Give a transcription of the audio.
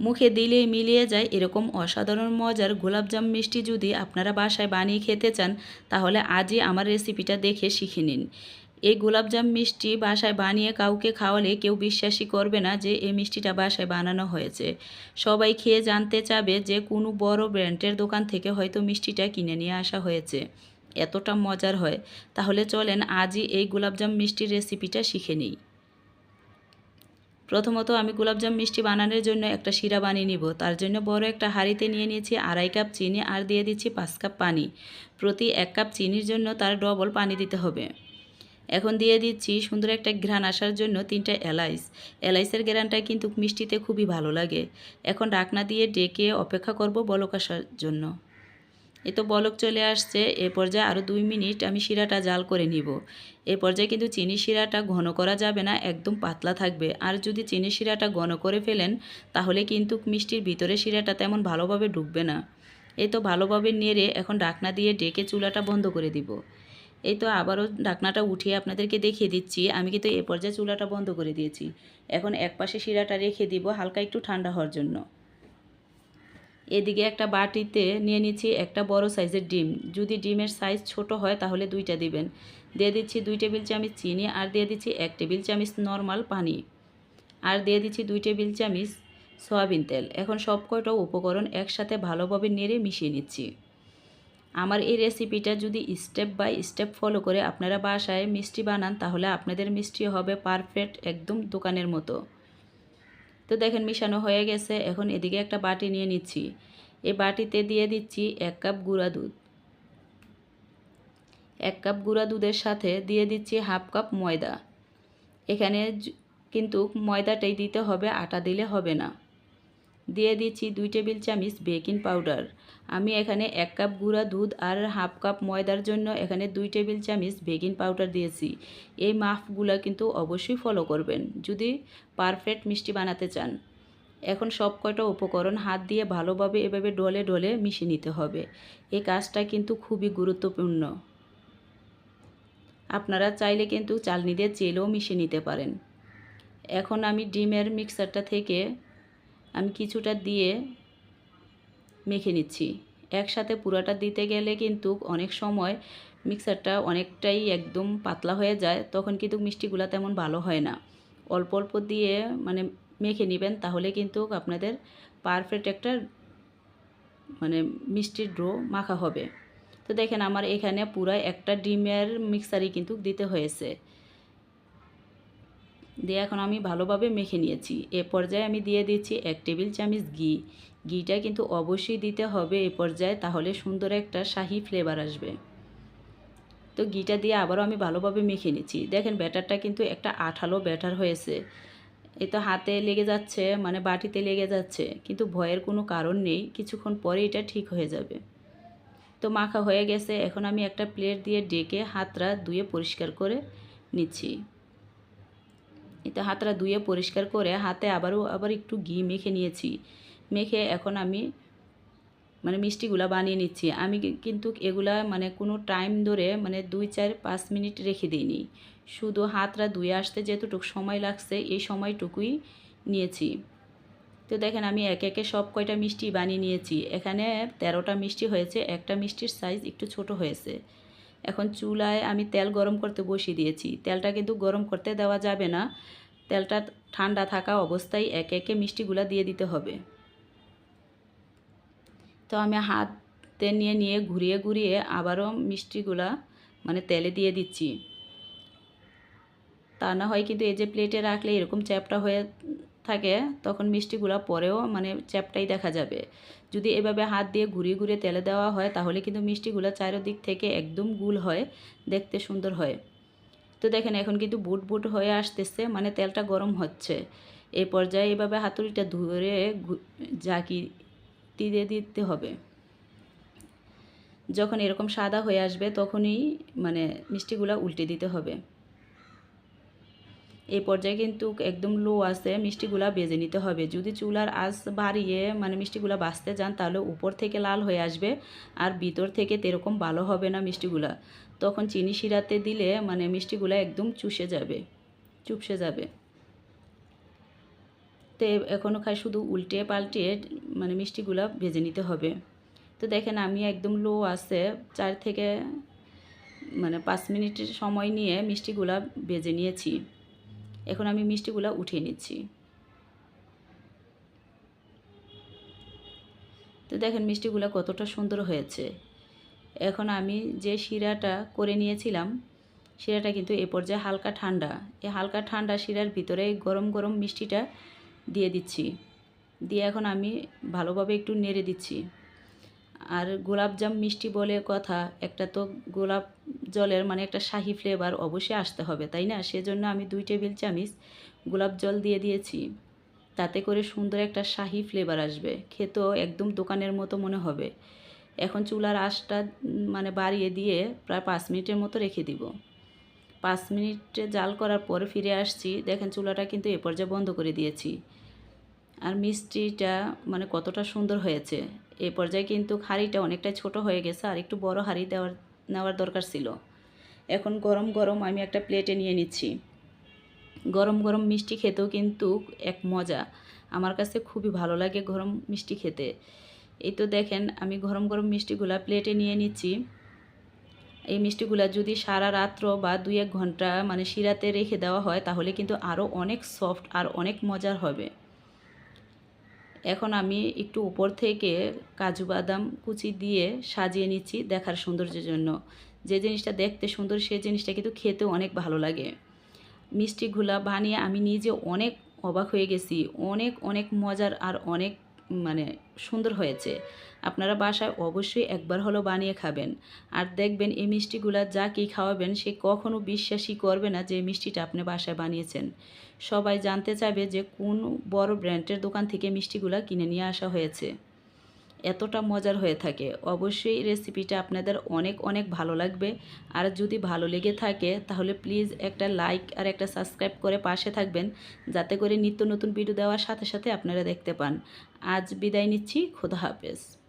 মুখে দিলেই মিলিয়ে যায় এরকম অসাধারণ মজার গোলাপজাম মিষ্টি যদি আপনারা বাসায় বানিয়ে খেতে চান, তাহলে আজই আমার রেসিপিটা দেখে শিখে নিন। এই গোলাপজাম মিষ্টি বাসায় বানিয়ে কাউকে খাওয়ালে কেউ বিশ্বাসই করবে না যে এই মিষ্টিটা বাসায় বানানো হয়েছে। সবাই খেয়ে জানতে চাবে যে কোনো বড় ব্র্যান্ডের দোকান থেকে হয়তো মিষ্টিটা কিনে নিয়ে আসা হয়েছে। এতটা মজার হয়। তাহলে চলেন আজই এই গোলাপজাম মিষ্টির রেসিপিটা শিখে নিই। প্রথমত আমি গোলাপজাম মিষ্টি বানানোর জন্য একটা শিরা বানিয়ে নিব। তার জন্য বড় একটা হাঁড়িতে নিয়ে নিয়েছি আড়াই কাপ চিনি আর দিয়ে দিচ্ছি পাঁচ কাপ পানি। প্রতি এক কাপ চিনির জন্য তার ডবল পানি দিতে হবে। এখন দিয়ে দিচ্ছি সুন্দর একটা ঘ্রাণ আসার জন্য তিনটা এলাইচ। এলাইচের ঘ্রাণটা কিন্তু মিষ্টিতে খুবই ভালো লাগে। এখন ডাকনা দিয়ে ডেকে অপেক্ষা করব বলক আসার জন্য। এ তো বলক চলে আসছে, এ পর্যায়ে আরও দুই মিনিট আমি শিরাটা জাল করে নিব। এ পর্যায়ে কিন্তু চিনি শিরাটা ঘন করা যাবে না, একদম পাতলা থাকবে। আর যদি চিনি শিরাটা ঘন করে ফেলেন, তাহলে কিন্তু মিষ্টির ভিতরে শিরাটা তেমন ভালোভাবে ঢুকবে না। এই তো ভালোভাবে নেড়ে এখন ডাকনা দিয়ে ডেকে চুলাটা বন্ধ করে দিব। এই তো আবারও ঢাকনাটা উঠিয়ে আপনাদেরকে দেখিয়ে দিচ্ছি, আমি কিন্তু এ পর্যায়ে চুলাটা বন্ধ করে দিয়েছি। এখন এক পাশে শিরাটা রেখে দিব, হালকা একটু ঠান্ডা হওয়ার জন্য। এদিকে একটা বাটিতে নিয়ে নিচ্ছি একটা বড় সাইজের ডিম। যদি ডিমের সাইজ ছোট হয় তাহলে দুইটা দিবেন। দিয়ে দিচ্ছি দুই টেবিল চামচ চিনি আর দিয়ে দিচ্ছি এক টেবিল চামচ নর্মাল পানি। আর দিয়ে দিচ্ছি দুই টেবিল চামচ সয়াবিন তেল। এখন সব কয়টা উপকরণ একসাথে ভালোভাবে নেড়ে মিশিয়ে নিচ্ছি। আমার এই রেসিপিটা যদি স্টেপ বাই স্টেপ ফলো করে আপনারা বাসায় মিষ্টি বানান, তাহলে আপনাদের মিষ্টি হবে পারফেক্ট একদম দোকানের মতো। তো দেখেন মিশানো হয়ে গেছে, এখন এদিকে একটা বাটি নিয়ে নিচ্ছি। এই বাটিতে দিয়ে দিচ্ছি এক কাপ গুঁড়া দুধ। এক কাপ গুঁড়া দুধের সাথে দিয়ে দিচ্ছি হাফ কাপ ময়দা। এখানে কিন্তু ময়দাটাই দিতে হবে, আটা দিলে হবে না। দিয়ে দিচ্ছি দুই টেবিল চামচ বেকিং পাউডার। আমি এখানে এক কাপ গুঁড়া দুধ আর হাফ কাপ ময়দার জন্য এখানে দুই টেবিল চামচ বেকিং পাউডার দিয়েছি। এই মাপগুলো কিন্তু অবশ্যই ফলো করবেন, যদি পারফেক্ট মিষ্টি বানাতে চান। এখন সব কয়টা উপকরণ হাত দিয়ে ভালোভাবে এভাবে ডলে ডলে মিশিয়ে নিতে হবে। এই কাজটা কিন্তু খুবই গুরুত্বপূর্ণ। আপনারা চাইলে কিন্তু চালনি দিয়ে চেলেও মিশিয়ে নিতে পারেন। এখন আমি ডিমের মিক্সারটা থেকে আমি কিছুটা দিয়ে মেখে নিচ্ছি। একসাথে পুরোটা দিতে গেলে কিন্তু অনেক সময় মিক্সারটা অনেকটাই একদম পাতলা হয়ে যায়, তখন কিন্তু মিষ্টিগুলো তেমন ভালো হয় না। অল্প অল্প দিয়ে মানে মেখে নেবেন, তাহলে কিন্তু আপনাদের পারফেক্ট একটা মানে মিষ্টির ড্রো মাখা হবে। তো দেখেন আমার এখানে পুরো একটা ডিমের মিক্সারই কিন্তু দিতে হয়েছে। দিয়ে এখন আমি ভালোভাবে মেখে নিয়েছি। এ পর্যায়ে আমি দিয়ে দিচ্ছি এক টেবিল চামচ ঘি। ঘিটা কিন্তু অবশ্যই দিতে হবে এ পর্যায়ে, তাহলে সুন্দর একটা শাহি ফ্লেভার আসবে। তো ঘিটা দিয়ে আবারও আমি ভালোভাবে মেখে নিচ্ছি। দেখেন ব্যাটারটা কিন্তু একটা আঠালো ব্যাটার হয়েছে। এ তো হাতে লেগে যাচ্ছে মানে বাটিতে লেগে যাচ্ছে, কিন্তু ভয়ের কোনো কারণ নেই, কিছুক্ষণ পরে এটা ঠিক হয়ে যাবে। তো মাখা হয়ে গেছে, এখন আমি একটা প্লেট দিয়ে ডেকে হাতটা ধুয়ে পরিষ্কার করে নিচ্ছি। এতে হাতটা ধুয়ে পরিষ্কার করে হাতে আবারও, আবার একটু ঘি মেখে নিয়েছি। মেখে এখন আমি মানে মিষ্টিগুলা বানিয়ে নিচ্ছি। আমি কিন্তু এগুলা মানে কোনো টাইম ধরে মানে দুই, চার, পাঁচ মিনিট রেখে দিইনি। শুধু হাতরা ধুয়ে আসতে যেতটুকু সময় লাগছে, এই সময়টুকুই নিয়েছি। তো দেখেন আমি একে একে সব কয়টা মিষ্টি বানিয়ে নিয়েছি। এখানে তেরোটা মিষ্টি হয়েছে, একটা মিষ্টির সাইজ একটু ছোট হয়েছে। এখন চুলায় আমি তেল গরম করতে বসিয়ে দিয়েছি। তেলটা কিন্তু গরম করতে দেওয়া যাবে না। তেলটা ঠান্ডা থাকা অবস্থায় একে একে মিষ্টিগুলা দিয়ে দিতে হবে। তো আমি হাতে নিয়ে নিয়ে ঘুরিয়ে ঘুরিয়ে আবারও মিষ্টিগুলা মানে তেলে দিয়ে দিচ্ছি। তা না হয় কিন্তু এই যে প্লেটে রাখলে এরকম চ্যাপটা হয়ে থাকে, তখন মিষ্টিগুলো পরেও মানে চ্যাপটাই দেখা যাবে। যদি এভাবে হাত দিয়ে ঘুরিয়ে ঘুরিয়ে তেলে দেওয়া হয়, তাহলে কিন্তু মিষ্টিগুলো চারিদিক থেকে একদম গুল হয়, দেখতে সুন্দর হয়। তো দেখেন, এখন কিন্তু বুট বুট হয়ে আসতেছে মানে তেলটা গরম হচ্ছে। এই পর্যায়ে এভাবে হাতুড়িটা ধরে জাকি দিয়ে দিতে হবে। যখন এরকম সাদা হয়ে আসবে, তখনই মানে মিষ্টিগুলো উল্টে দিতে হবে। এই পর্যায়ে কিন্তু একদম লো আছে, মিষ্টিগুলা বেজে নিতে হবে। যদি চুলার আঁচ বাড়িয়ে মানে মিষ্টিগুলা বাঁচতে যান, তাহলে উপর থেকে লাল হয়ে আসবে আর ভিতর থেকে তেরকম ভালো হবে না মিষ্টিগুলা। তখন চিনি শিরাতে দিলে মানে মিষ্টিগুলা একদম চুষে যাবে, চুপসে যাবে। তো এখনও খাই শুধু উল্টে পাল্টে মানে মিষ্টিগুলা ভেজে নিতে হবে। তো দেখেন আমি একদম লো আছে, চার থেকে মানে পাঁচ মিনিটের সময় নিয়ে মিষ্টিগুলা ভেজে নিয়েছি। এখন আমি মিষ্টিগুলা উঠিয়ে নিচ্ছি। তো দেখেন মিষ্টিগুলো কতটা সুন্দর হয়েছে। এখন আমি যে শিরাটা করে নিয়েছিলাম, শিরাটা কিন্তু এ পর্যায়ে হালকা ঠান্ডা। এই হালকা ঠান্ডা শিরার ভিতরে গরম গরম মিষ্টিটা দিয়ে দিচ্ছি। দিয়ে এখন আমি ভালোভাবে একটু নেড়ে দিচ্ছি। আর গোলাপজাম মিষ্টি বলে কথা একটা তো গোলাপ জলের মানে একটা শাহি ফ্লেভার অবশ্যই আসতে হবে তাই না? সেজন্য আমি দুই টেবিল চামিচ গোলাপ জল দিয়ে দিয়েছি। তাতে করে সুন্দর একটা শাহি ফ্লেভার আসবে। খেতেও একদম দোকানের মতো মনে হবে। এখন চুলার উম, মানে বাড়িয়ে দিয়ে প্রায় পাঁচ মিনিটের মতো রেখে দিব। পাঁচ মিনিটে জাল করার পর ফিরে আসছি। দেখেন চুলাটা কিন্তু এ পর্যায়ে বন্ধ করে দিয়েছি। আর মিষ্টিটা মানে কতটা সুন্দর হয়েছে। এ পর্যায়ে কিন্তু হাঁড়িটা অনেকটাই ছোট হয়ে গেছে আর একটু বড় হাঁড়ি দেওয়ার, নেওয়ার দরকার ছিল। এখন গরম গরম আমি একটা প্লেটে নিয়ে নিচ্ছি। গরম গরম মিষ্টি খেতেও কিন্তু এক মজা। আমার কাছে খুবই ভালো লাগে গরম মিষ্টি খেতে। এই তো দেখেন আমি গরম গরম মিষ্টিগুলা প্লেটে নিয়ে নিচ্ছি। এই মিষ্টিগুলা যদি সারা রাত্র বা দুই এক ঘণ্টা মানে শিরাতে রেখে দেওয়া হয় তাহলে কিন্তু আরও অনেক সফট আর অনেক মজার হবে। এখন আমি একটু উপর থেকে কাজু বাদাম কুচি দিয়ে সাজিয়ে নিচ্ছি দেখার সৌন্দর্যের জন্য। যে জিনিসটা দেখতে সুন্দর সেই জিনিসটা কিন্তু খেতেও অনেক ভালো লাগে। মিষ্টিগুলা বানিয়ে আমি নিজে অনেক অবাক হয়ে গেছি। অনেক অনেক মজার আর অনেক মানে সুন্দর হয়েছে। আপনারা বাসায় অবশ্যই একবার হলো বানিয়ে খাবেন। আর দেখবেন এই মিষ্টিগুলা যা কি খাওয়াবেন, সে কখনো বিশ্বাসই করবে না যে মিষ্টিটা আপনি বাসায় বানিয়েছেন। সবাই জানতে চাইবে যে কোন বড় ব্র্যান্ডের দোকান থেকে মিষ্টিগুলা কিনে নিয়ে আসা হয়েছে। এতটা মজার হয়ে থাকে। অবশ্যই রেসিপিটা আপনাদের অনেক অনেক ভালো লাগবে। আর যদি ভালো লেগে থাকে, তাহলে প্লিজ একটা লাইক আর একটা সাবস্ক্রাইব করে পাশে থাকবেন, যাতে করে নিত্য নতুন ভিডিও দেওয়ার সাথে সাথে আপনারা দেখতে পান। আজ বিদায় নিচ্ছি, খোদা হাফেজ।